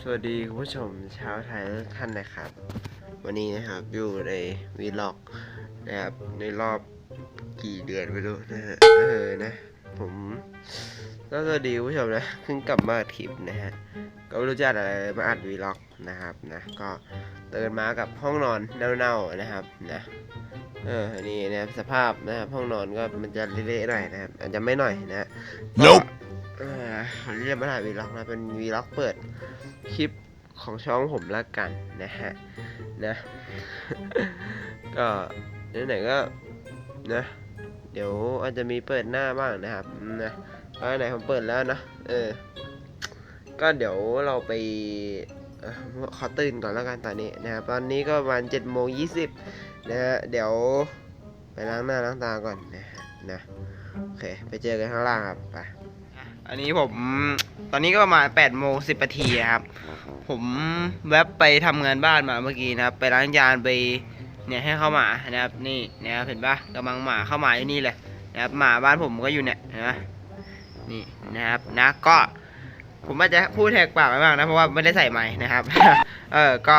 สวัสดีคุณผู้ชมชาวไทยทุกท่านนะครับ วันนี้นะครับอยู่ในวีล็อกนะครับในรอบกี่เดือนไม่รู้นะฮะเออนะผมก็สวัสดีคุณผู้ชมนะเพิ่งกลับมาอัดคลิปนะฮะก็ไม่รู้จะอัดอะไรมาอัดวีล็อกนะครับนะก็ตื่นมากับห้องนอนเน่าๆนะครับนะ เอออันนี้นะครับสภาพนะครับห้องนอนก็มันจะเละๆหน่อยนะครับอาจจะไม่หน่อยนะ Nope เออวันนี้จะมาถ่ายวีล็อกนะเป็นวีล็อกเปิดคลิปของช่องผมละกันนะฮะนะก็ไหนๆก็นะเดี๋ยวอาจจะมีเปิดหน้าบ้างนะครับนะเพราะไหนผมเปิดแล้วนะเออก็เดี๋ยวเราไปเอ่อขอตื่นก่อนแล้วกันตอนนี้นะครับตอนนี้ก็ประมาณเจ็ดโมงยี่สิบ นะฮะเดี๋ยวไปล้างหน้าล้างตาก่อนนะฮะนะโอเคไปเจอกันข้างล่างครับไปอันนี้ผมตอนนี้ก็ประมาณ8โมง10นาทีครับ ผมแวบไปทำงานบ้านมาเมื่อกี้นะครับ ไปล้างจานไปเนี่ยให้เข้าหมานะครับนี่นะครับเห็นปะกำลังหมาเข้าหมาอยู่นี่เลยนะครับหมาบ้านผมก็อยู่เนี่ยนะนี่นะครับนะก็ผมอาจจะพูดแทกปากไปบ้างนะเพราะว่าไม่ได้ใส่ไม้นะครับ เออก็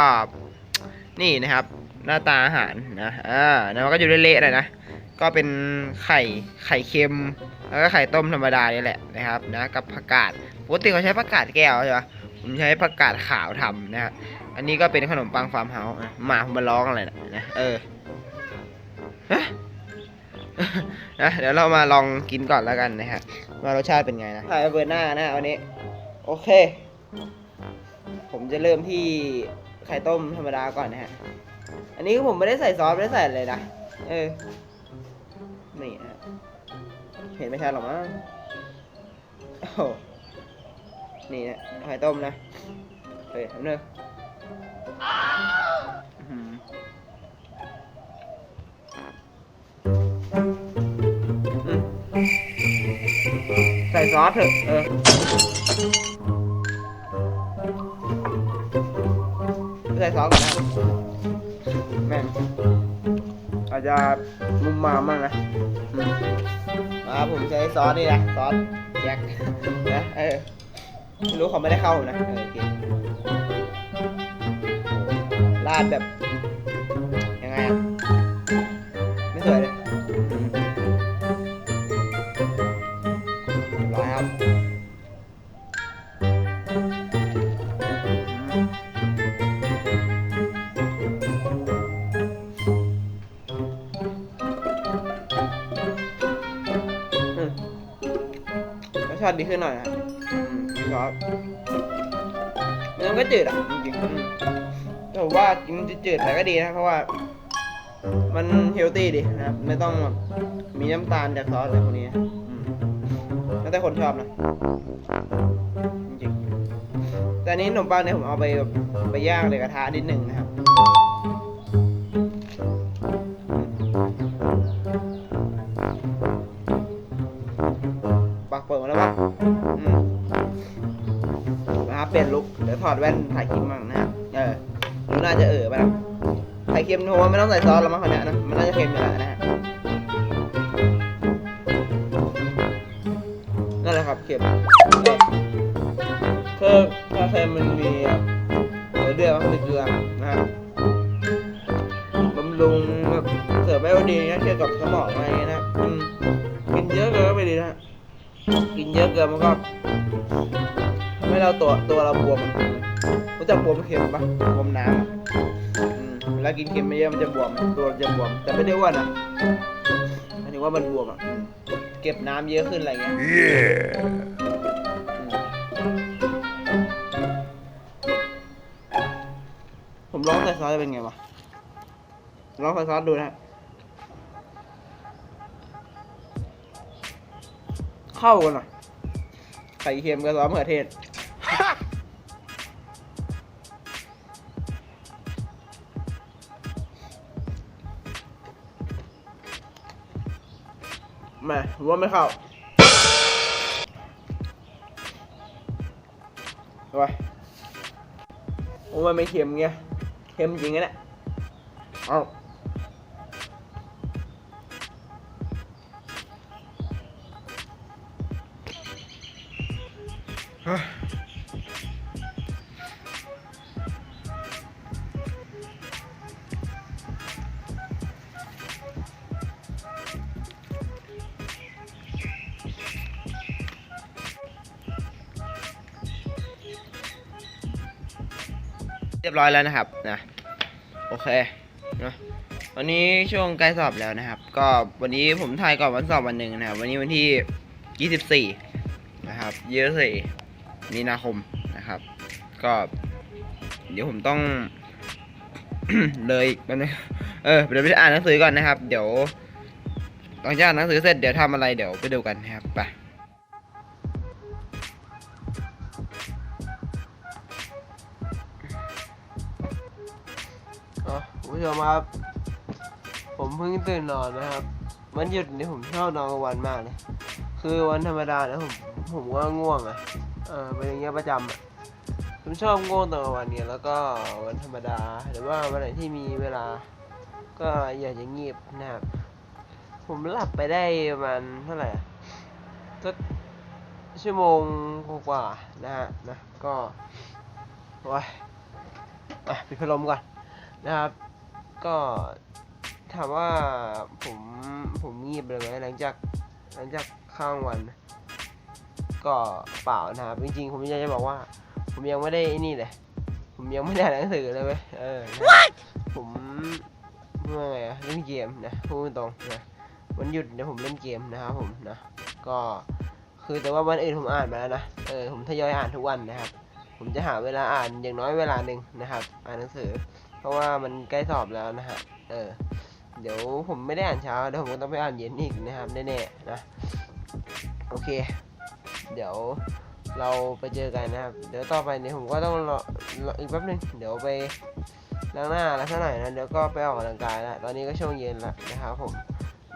นี่นะครับ หน้าตาอาหารนะเออนะมันก็อยู่เละๆหน่อยนะก็เป็นไข่ไข่เค็ม แล้วก็ไข่ต้มธรรมดานี่แหละนะครับนะกับผักกาดปกติเขาใช้ผักกาดแก้วใช่ปะผมใช้ผักกาดขาวทำนะฮะอันนี้ก็เป็นขนมปังฟาร์มเฮาส์หมาผมมาร้องอะไรนะเออนะเดี๋ยวเรามาลองกินก่อนแล้วกันนะฮะว่ารสชาติเป็นไงนะถ่ายเบอร์หน้านะวันนี้ โอเค ผมจะเริ่มที่ไข่ต้มธรรมดาก่อนนะฮะ อันนี้ผมไม่ได้ใส่ซอสไม่ได้ใส่อะไรนะ เออ นี่ะฮะเห็นไม่ชัดหรอกมั้งโอ้โหนี่นะไข่ต้มนะเฮ้ยทำเนอะอื้ออใส่ซอสเถอะ เออ ใส่ซอสก่อนนะ แม่งอาจจะมุมมามากนะอืมมาผมใช้ซอสนี่นะซอสแจ็คนะเออไม่รู้เขาไม่ได้เข้านะเออโอเคราดแบบยังไงอะ ดีขึ้นหน่อยนะอืมซอสมันก็จืดอะจริงๆอืมแต่ผมว่ากินจืดๆแต่ก็ดีนะเพราะว่า มันเฮลตี้ดีนะครับไม่ต้องแบบมีน้ำตาลจากซอสอะไรพวกนี้นะอืมแล้วแต่คนชอบนะ จริงๆแต่อันนี้ขนมปังเนี่ยผมเอาไปแบบไปย่างในกระทะนิดหนึ่งนะครับ อดแว่นถ่ายคลิปมั่งนะเออดูน่าจะเออไปแล้วไข่เค็มโทรไม่ต้องใส่ซอสแล้วมั้งคนนี้นะ มันน่าจะเค็มอยู่แล้วนะฮะนั่นแหละครับเค็มคือถ้าเค็มมันมีเกลือเดือดมันมีเกลือนะครับบำรุงแบบเสริมไบโอดีนะเกี่ยวกับสมองอะไรอย่างเงี้ยนะกินเยอะเกินก็ไม่ดีนะ กินเยอะเกินมันก็ ทำให้เราตัวตัวเราบวมอะรู้จักบวมเค็มปะบวมน้ำอะอืมเวลากินเค็มไม่เยอะมันจะบวม ตัวจะบวม แต่ไม่ได้อ้วนนะหมายถึงว่ามันบวมอะอืมเก็บน้ำเยอะขึ้นอะไรเงี้ย Yeah. ผมลองใส่ซอสจะเป็นไงวะลองใส่ซอสดูนะฮะเข้ากันหน่อยไข่เค็มกับซอสมะเขือเทศ มาว่าไม่เข้าไปโอ้มันไม่เค็มไงเค็มจริงนะเอาเฮ้ เรียบร้อยแล้วนะครับนะโอเคนะวันนี้ช่วงใกล้สอบแล้วนะครับ ก็วันนี้ผมถ่ายก่อนวันสอบวันหนึ่งนะครับ วันนี้วันที่ 24 นะครับ24มีนาคมนะครับ ก็ เดี๋ยวผมต้อง เลยแป๊บนึงเออเดี๋ยวไปอ่านหนังสือก่อนนะครับ เดี๋ยวหลังจากอ่านหนังสือเสร็จเดี๋ยวทำอะไรเดี๋ยวไปดูกันนะครับไป ผู้ชมครับ ผมเพิ่งตื่นนอนนะครับวันหยุดนี่ผมชอบนอนกลางวันมากเลยคือวันธรรมดาเนี่ยผมผมก็ง่วงอะเออเป็นอย่างเงี้ยประจำอะผมชอบง่วงตอนกลางวันเนี่ยแล้วก็วันธรรมดาหรือว่าวันไหนที่มีเวลา ก็อยากจะงีบนะครับ ผมหลับไปได้ประมาณเท่าไหร่สักชั่วโมงกว่าๆนะฮะนะก็โอ้ยอะปิดพัดลมก่อนนะครับ ก็ถามว่าผมผมงีบเลยไหมหลังจากหลังจากข้างวัน ก็เปล่านะครับจริงๆ ผมอยากจะบอกว่า ผมยังไม่ได้ไอ้นี่เลยผมยังไม่ได้อ่านหนังสือเลยเว้ยเออนะผมว่าไงอะเล่นเกมนะพูดตรงๆนะวันหยุดเดี๋ยวผมเล่นเกมนะครับผมนะก็คือแต่ว่าวันอื่นผมอ่านมาแล้วนะเออผมทยอยอ่านทุกวันนะครับ ผมจะหาเวลาอ่านอย่างน้อยเวลาหนึ่งนะครับ อ่านหนังสือ เพราะว่ามันใกล้สอบแล้วนะฮะ เออ เดี๋ยวผมไม่ได้อ่านเช้าเดี๋ยวผมต้องไปอ่านเย็นอีกนะครับแน่ๆนะ โอเค เดี๋ยวเราไปเจอกันนะครับ เดี๋ยวต่อไปเนี่ยผมก็ต้องรออีกแป๊บนึง เดี๋ยวไปล้างหน้าแล้วสักหน่อยนะ เดี๋ยวก็ไปออกกำลังกายแล้วตอนนี้ก็ช่วงเย็นแล้วนะครับผม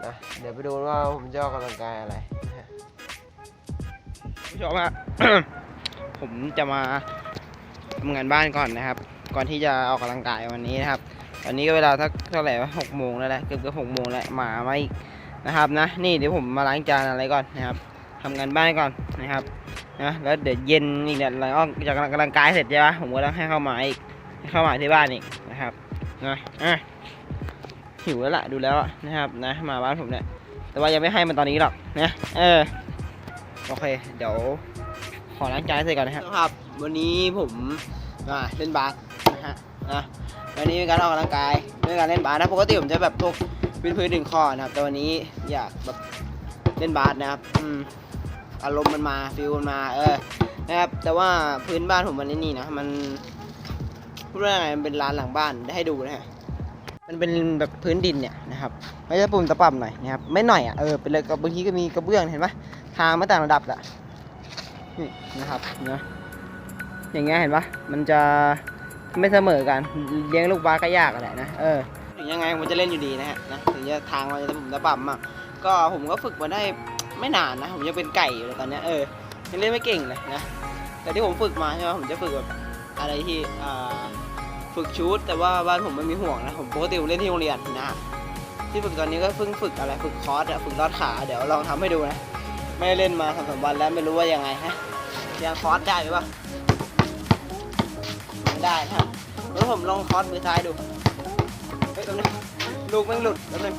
นะ เดี๋ยวไปดูว่าผมจะออกกำลังกายอะไรผู้ชมฮะผมจะมาทำงานบ้านก่อนนะครับ ก่อนที่จะออกกำลังกายวันนี้นะครับตอนนี้ก็เวลาสักเท่าไหร่วะหกโมงแล้วแหละเกือบเกือบหกโมงแล้วหมามาอีกนะครับนะนี่เดี๋ยวผมมาล้างจานอะไรก่อนนะครับทำงานบ้านก่อนนะครับนะแล้วเดี๋ยวเย็นอีกเนี่ยหลังออกจากกำลังกายเสร็จใช่ปะผมก็ต้องให้เข้ามาอีกให้เข้ามาที่บ้านอีกนะครับนะอะหิวแล้วล่ะดูแล้วนะครับนะมาบ้านผมเนี่ยแต่ว่ายังไม่ให้มันตอนนี้หรอกนะเออโอเค เดี๋ยวขอล้างจานเสร็จก่อนนะครับครับวันนี้ผมมาเล่นบาส นะฮะนะวันนี้เป็นการออกกำลังกายเป็นการเล่นบาสนะปกติผมจะแบบพวกพื้นพื้นดึงข้อนะครับ แต่วันนี้อยากแบบเล่นบาสนะครับอืมอารมณ์มันมาฟิลมันมา เออนะครับแต่ว่าพื้นบ้านผมมันนี่นะมันพูดว่าไงมันเป็นร้านหลังบ้านได้ให้ดูนะฮะมันเป็นแบบพื้นดินเนี่ยนะครับไม่ใช่ปุ่มตะปั่มหน่อยนะครับไม่หน่อยอะเออเป็นเลยกับบางทีก็มีกระเบื้องเห็นปะทางไม่ต่างระดับแหละนี่นะครับเนาะอย่างเงี้ยเห็นปะมันจะ ไม่เสมอกันเลี้ยงลูกบาก็ยากอะแหละนะเออถึงยังไงผมจะเล่นอยู่ดีนะฮะนะถึงจะทางมันจะผมจะปั่มอะก็ผมก็ฝึกมาได้ไม่นานนะ ผมยังเป็นไก่อยู่เลยตอนเนี้ยเออยังเล่นไม่เก่งเลยนะแต่ที่ผมฝึกมาใช่ไหมผมจะฝึกแบบอะไรที่อ่าฝึกชูตแต่ว่าบ้านผมไม่มีห่วงนะ ผมปกติผมเล่นที่โรงเรียนนะที่ฝึกตอนนี้ก็เพิ่งฝึกอะไรฝึกคอร์สอะฝึกลอดขาเดี๋ยวลองทำให้ดูนะ ไม่เล่นมาสองสามวันแล้วไม่รู้ว่ายังไงฮะยังคอร์สได้หรือเปล่า ไม่ได้นะครับแล้วผมลองคอร์สมือซ้ายดูเฮ้ยแป๊บนึงลูกแม่งหลุดแป๊บนึง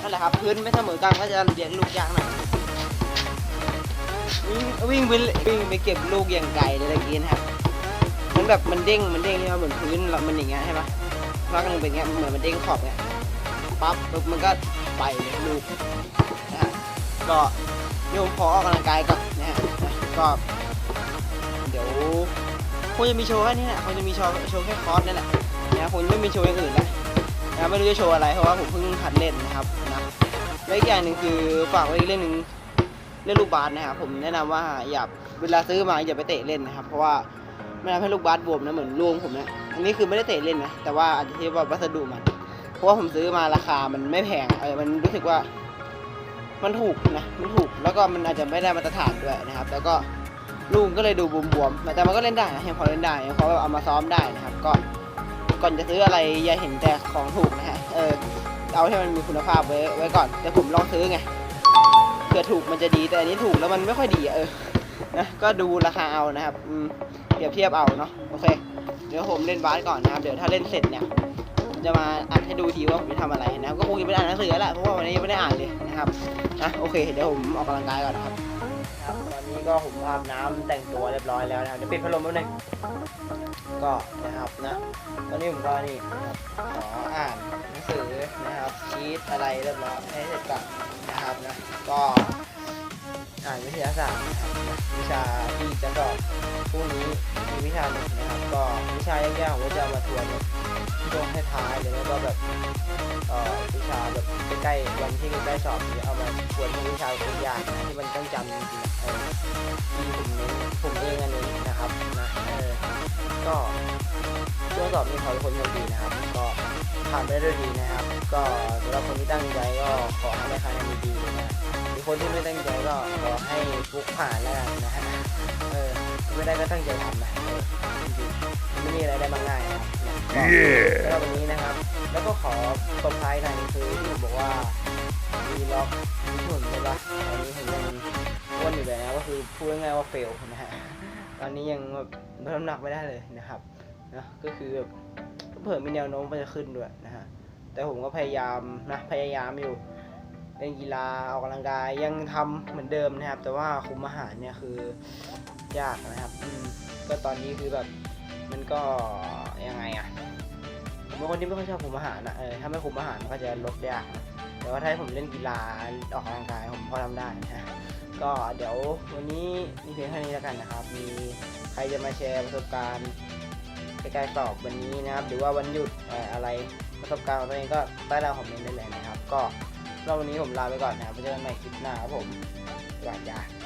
นั่นแหละครับพื้นไม่เสมอกันก็จะเลี้ยงลูกยากหน่อยวิ่งวิ่งไปวิ่งไปเก็บลูกอย่างไกลเลยตะกี้นะครับมันแบบมันเด้งมันเด้งใช่ไหมเหมือนพื้นมันอย่างเงี้ยใช่ปะพักหนึงเป็นเงี้ยเหมือนมันเด้งขอบเงี้ยปั๊บปุ๊บมันก็ไปเลยลูกนะฮะก็เดี๋ยมขอออกกำลังกายก่อนนะฮะ ก็เดี๋ยวคงจะมีโชว์แค่นี้แหละคงจะมีโชว์โชว์แค่คอร์สนี่แหละนะคงไม่มีโชว์อย่างอื่นแล้วนะไม่รู้จะโชว์อะไรเพราะว่าผมเพิ่งหัดเล่นนะครับนะและอีกอย่างหนึ่งคือฝากไว้อีกเรื่องหนึ่งเล่นลูกบาสนะครับผมแนะนำว่าอย่าเวลาซื้อมาอย่าไปเตะเล่นนะครับ เพราะว่าไม่ทำให้ลูกบาสบวมนะเหมือนลูกผมนะอันนี้คือไม่ได้เตะเล่นนะแต่ว่าอาจจะที่ว่าวัสดุมัน เพราะว่าผมซื้อมาราคามันไม่แพงเออมันรู้สึกว่า มันถูกนะมันถูกแล้วก็มันอาจจะไม่ได้มาตรฐานด้วยนะครับ แล้วก็ลูกก็เลยดูบวมๆแต่มันก็เล่นได้นะยังพอเล่นได้ยังพอแบบเอามาซ้อมได้นะครับ ก็ก่อนจะซื้ออะไรอย่าเห็นแต่ของถูกนะฮะเออเอาให้มันมีคุณภาพไว้ไว้ก่อนแต่ผมลองซื้อไงซผื่อถูกมันจะดีแต่อันนี้ถูกแล้วมันไม่ค่อยดีอะเออนะก็ดูราคาเอานะครับเปรียบเทียบเอาเนาะโอเคเดี๋ยวผมเล่นบาสก่อนนะครับ เดี๋ยวถ้าเล่นเสร็จเนี่ย จะมาอัดให้ดูทีว่าผมจะทำอะไรนะครับ ก็คงจะไม่ได้อ่านหนังสือแล้วแหละเพราะว่าวันนี้ยังไม่ได้อ่านเลยนะครับนะโอเคเดี๋ยวผมออกกำลังกายก่อนนะครับครับตอนนี้ก็ผมอาบน้ำแต่งตัวเรียบร้อยแล้วนะครับเดี๋ยวปิดพัดลมแป๊บนึงก็นะครับนะ ตอนนี้ผมก็นี่ขออ่านหนังสือนะครับชีตอะไรเรียบร้อยให้เสร็จก่อนนะครับนะก็อ่านวิทยาศาสตร์วิชาที่จะสอบพรุ่งนี้มีวิชาหนึ่งนะครับ ก็วิชายากๆผมก็จะมาทวนแบบ ช่วงท้ายๆหรือไม่ก็แบบเอ่อวิชาแบบใกล้ๆวันที่ใกล้สอบเนี่ยเอามาทวนวิชาเป็นยากนที่มันต้องจำจริงๆเออที่ผมเน้นผมเองอันนี้นะครับนะเออก็ช่วงสอบนี้ขอให้คนโชคดีนะครับ ก็ผ่านไปได้ด้วยดีนะครับ ก็สำหรับคนที่ตั้งใจก็ขอให้ได้คะแนนดีๆนะคนที่ไม่ตั้งใจก็ขอให้ฟุกผ่านแล้วกันนะฮะเออ ไม่ได้ก็ตั้งใจทำนะไม่มีอะไรได้มาง่ายนะครับก็วันนี้นะครับ แล้วก็ขอตบท้ายหน่อยคือที่ผมบอกว่ามีล็อกมีหุ่นใช่ปะตอนนี้ผมยังวนอยู่เลยนะก็คือพูดง่ายๆว่าเฟลนะฮะตอนนี้ยังแบบลดน้ำหนักไม่ได้เลยนะครับนะก็คือแบบเผื่อมีแนวโน้มว่าจะขึ้นด้วยนะฮะแต่ผมก็พยายามนะพยายามอยู่เล่นกีฬาออกกำลังกายยังทำเหมือนเดิมนะครับ แต่ว่าคุมอาหารเนี่ยคือ ยากนะครับอืมก็ตอนนี้คือแบบมันก็ยังไงอะผมเป็นคนที่ไม่ค่อยชอบคุมอาหารนะเออถ้าไม่คุมอาหารมันก็จะลดยากนะแต่ว่าถ้าให้ผมเล่นกีฬาออกกำลังกายผมพอทำได้นะก็เดี๋ยววันนี้มีเพียงเท่านี้แล้วกันนะครับ มีใครจะมาแชร์ประสบการณ์ใกล้ๆสอบวันนี้นะครับ หรือว่าวันหยุดอะไรประสบการณ์ของตัวเองก็ใต้ดาวคอมเมนต์ได้เลยนะครับ ก็สำหรับวันนี้ผมลาไปก่อนนะครับไว้เจอกันใหม่คลิปหน้าครับผมสวัสดีครับ